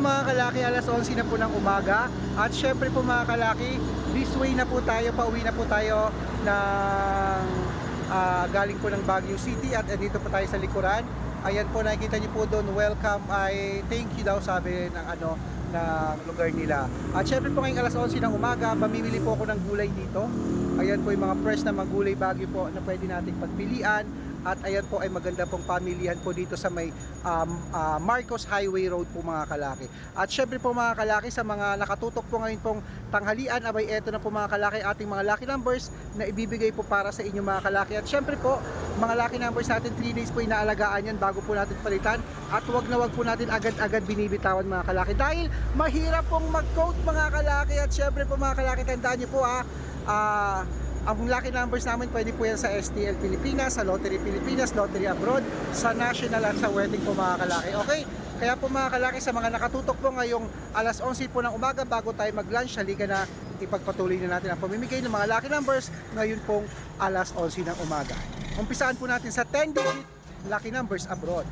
mga kalaki, alas 11 na po ng umaga. At syempre po mga kalaki, this way na po tayo, pauwi na po tayo ng ah, galing po ng Baguio City at dito po tayo sa likuran. Ayan po, nakikita niyo po doon, welcome, ay thank you daw sabi ng ano, ng lugar nila. At syempre po ngayong alas 11 ng umaga, mamimili po ako ng gulay dito. Ayan po yung mga fresh na mga gulay Baguio po na pwede nating pagpilian. At ayan po ay maganda pong pamilihan po dito sa may um, ah, Marcos Highway Road po mga kalaki. At syempre po mga kalaki sa mga nakatutok po ngayon pong tanghalian, abay eto na po mga kalaki ating mga lucky numbers na ibibigay po para sa inyo mga kalaki. At syempre po, mga lucky numbers natin 3 days po inaalagaan yan bago po natin palitan. At wag na wag po natin agad-agad binibitawan mga kalaki. Dahil mahirap pong mag-quote mga kalaki. At syempre po mga kalaki, tandaan niyo po ha, ah, ang lucky numbers namin pwede po yan sa STL Pilipinas, sa Lottery Pilipinas, Lottery Abroad, sa National at sa wedding po mga kalaki. Okay? Kaya po mga kalaki sa mga nakatutok po ngayong alas 11 po ng umaga bago tayo mag-lunch, halika na ipagpatuloy na natin ang pamimigay ng mga lucky numbers ngayon pong alas 11 ng umaga. Umpisaan po natin sa 10 digit lucky numbers abroad.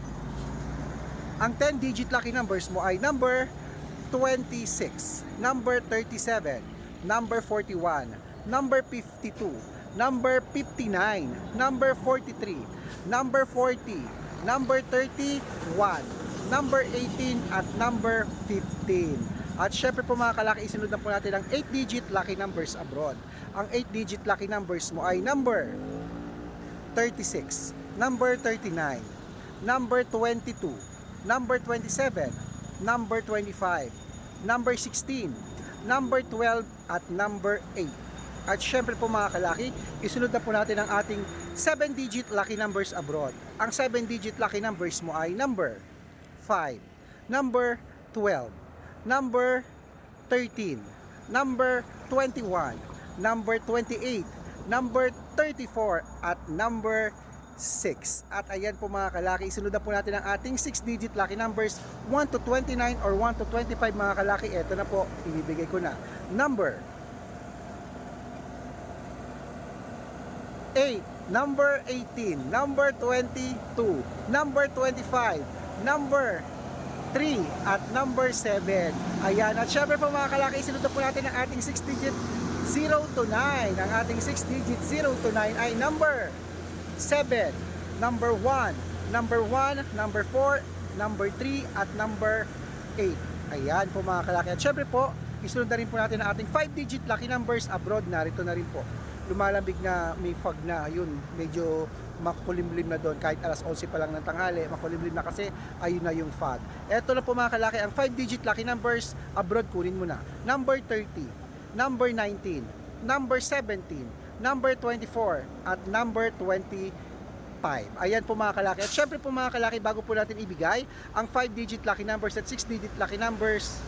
Ang 10 digit lucky numbers mo ay number 26, number 37, number 41, number 52, number 59, number 43, number 40, number 31, number 18 at number 15. At syempre po mga kalaki, isunod na po natin ang 8-digit lucky numbers abroad. Ang 8-digit lucky numbers mo ay number 36, number 39, number 22, number 27, number 25, number 16, number 12 at number 8. At syempre po mga kalaki, isunod na po natin ang ating 7-digit lucky numbers abroad. Ang 7-digit lucky numbers mo ay number 5, number 12, number 13, number 21, number 28, number 34 at number 6. At ayan po mga kalaki, isunod na po natin ang ating 6-digit lucky numbers 1 to 29 or 1 to 25 mga kalaki. Ito na po, ibibigay ko na. Number 8, number 18, number 22, number 25, number 3 at number 7. Ayan, at syempre po mga kalaki, na po natin ang ating 6-digit 0 to 9. Ang ating 6-digit 0 to 9 ay number 7, number 1, number 1, number 4, number 3, at number 8. Ayan po mga kalaki. At syempre po, isunod na rin po natin ang ating 5-digit lucky numbers abroad. Narito na rin po. Lumalambig na may fog na, yun, medyo makulimlim na doon kahit alas 11 pa lang ng tanghali, makulimlim na kasi ayun na yung fog. Eto na po mga kalaki, ang 5-digit lucky numbers abroad kunin mo na. Number 30, number 19, number 17, number 24, at number 25. Ayan po mga kalaki. At syempre po mga kalaki, bago po natin ibigay ang 5-digit lucky numbers at 6-digit lucky numbers,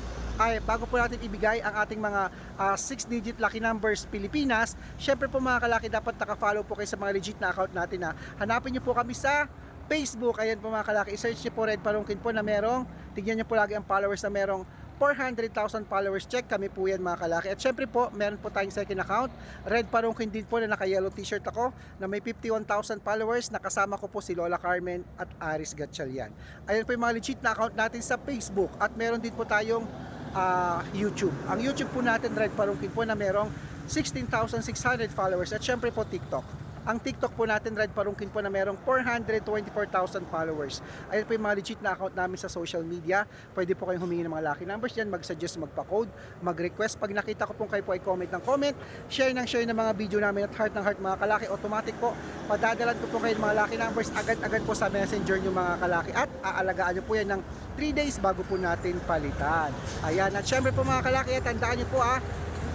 ay bago po natin ibigay ang ating mga 6-digit lucky numbers Pilipinas, syempre po mga kalaki, dapat naka-follow po kayo sa mga legit na account natin na hanapin nyo po kami sa Facebook. Ayan po mga kalaki, i-search nyo po Red Parungkin po na merong, tignan nyo po lagi ang followers na merong 400,000 followers. Check kami po yan mga kalaki. At syempre po meron po tayong second account Red Parungkin din po na naka yellow t-shirt ako na may 51,000 followers. Nakasama ko po si Lola Carmen at Aris Gatchalian. Ayan po yung mga legit na account natin sa Facebook. At meron din po tayong ah, YouTube. Ang YouTube po natin Red Parungkin po na merong 16,600 followers. At syempre po TikTok ang TikTok po natin, Red Parungkin po na merong 424,000 followers. Ayun po yung mga legit na account namin sa social media. Pwede po kayong humingi ng mga lucky numbers dyan, mag-suggest, magpa-code, mag-request. Pag nakita ko po kayo po ay comment ng comment, share ng share ng mga video namin at heart ng heart mga kalaki, automatic po, padadalan ko po kayo ng mga lucky numbers agad-agad po sa messenger nyo mga kalaki. At aalagaan nyo po yan ng 3 days bago po natin palitan. Ayan, at syempre po mga kalaki, tandaan nyo po ah,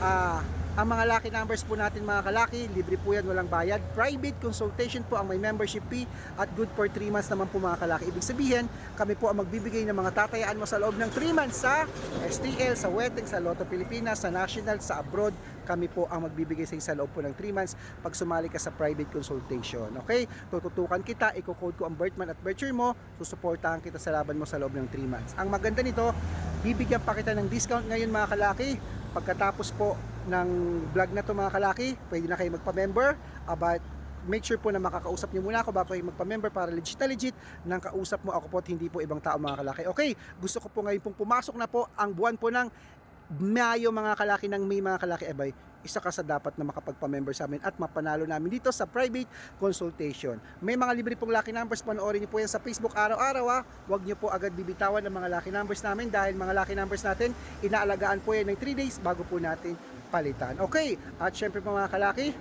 ah, ang mga lucky numbers po natin mga kalaki, libre po yan, walang bayad. Private consultation po ang may membership fee at good for 3 months naman po mga kalaki. Ibig sabihin, kami po ang magbibigay ng mga tatayaan mo sa loob ng 3 months sa STL, sa wedding, sa Lotto Pilipinas, sa national, sa abroad. Kami po ang magbibigay sa sa loob po ng 3 months pag sumali ka sa private consultation. Okay? Tututukan kita, i-code ko ang birth month at birth year mo, susuportahan kita sa laban mo sa loob ng 3 months. Ang maganda nito, bibigyan pa kita ng discount ngayon mga kalaki pagkatapos po ng vlog na to mga kalaki, pwede na kayo magpa-member about make sure po na makakausap niyo muna ako bago kayo magpa-member para legit na legit nang kausap mo ako po at hindi po ibang tao mga kalaki. Okay, gusto ko po ngayon pong pumasok na po ang buwan po ng Mayo mga kalaki ng May mga kalaki abay isa ka sa dapat na makapagpa-member sa amin at mapanalo namin dito sa private consultation. May mga libre pong lucky numbers, panoorin niyo po yan sa Facebook araw-araw ha. Huwag niyo po agad bibitawan ng mga lucky numbers namin dahil mga lucky numbers natin, inaalagaan po yan ng 3 days bago po natin palitan. Okay, at syempre po mga kalaki,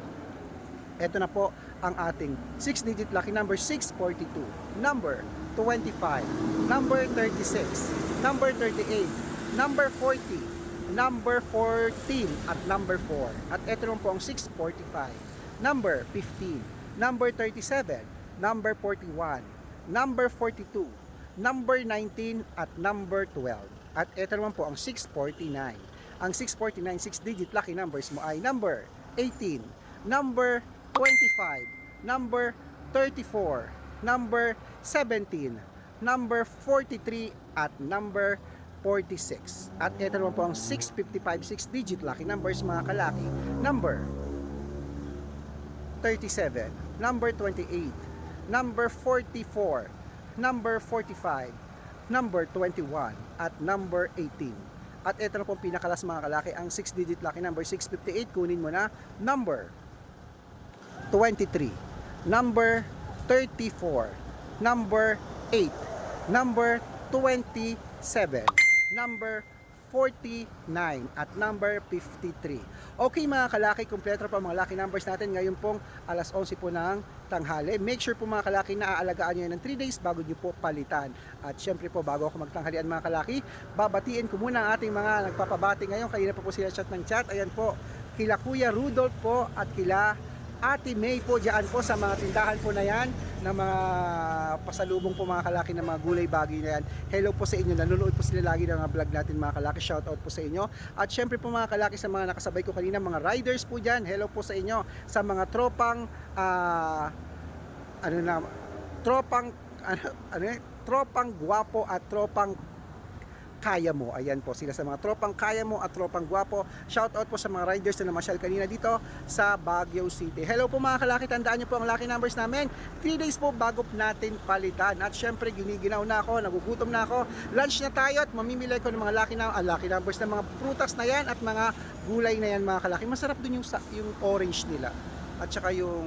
eto na po ang ating 6-digit lucky number 642, number 25, number 36, number 38, number 40, number 14 at number 4. At ito naman po ang 645, number 15, number 37, number 41, number 42, number 19 at number 12. At ito naman po ang 649. Ang 649 6-digit lucky numbers mo ay number 18, number 25, number 34, number 17, number 43 at number 46. At ito naman po ang 655 6-digit lucky numbers mga kalaki. Number 37, number 28, number 44, number 45, number 21, at number 18. At ito na po ang pinakalas mga kalaki, ang 6-digit lucky number 658. Kunin mo na number 23, number 34, number 8, number 27, number 49 at number 53. Okay mga kalaki, kumpleto pa mga lucky numbers natin ngayon pong alas 11 po ng tanghali. Make sure po mga kalaki na aalagaan nyo ng 3 days bago nyo po palitan. At syempre po bago ako magtanghalian mga kalaki, babatiin ko muna ang ating mga nagpapabati ngayon. Kanina pa po sila chat ng chat. Ayan po, kila Kuya Rudolph po at kila Ate May po dyan po sa mga tindahan po na yan ng mga pasalubong po mga kalaki ng mga gulay bagay na yan. Hello po sa inyo. Nanonood po sila lagi ng mga vlog natin mga kalaki. Shout out po sa inyo. At syempre po mga kalaki sa mga nakasabay ko kanina, mga riders po dyan. Hello po sa inyo. Sa mga tropang ah, ano na tropang ano, ano eh, tropang gwapo at tropang kaya mo. Ayan po sila sa mga tropang kaya mo at tropang gwapo. Shout out po sa mga riders na namasyal kanina dito sa Baguio City. Hello po mga kalaki, tandaan niyo po ang lucky numbers namin. 3 days po bago natin palitan. At syempre giniginaw na ako, nagugutom na ako. Lunch na tayo at mamimili ko ng mga lucky, na, ah, lucky numbers ng mga prutas na yan at mga gulay na yan mga kalaki. Masarap dun yung, yung orange nila. At saka yung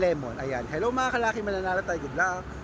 lemon. Ayan. Hello mga kalaki, mananalo tayo. Good luck.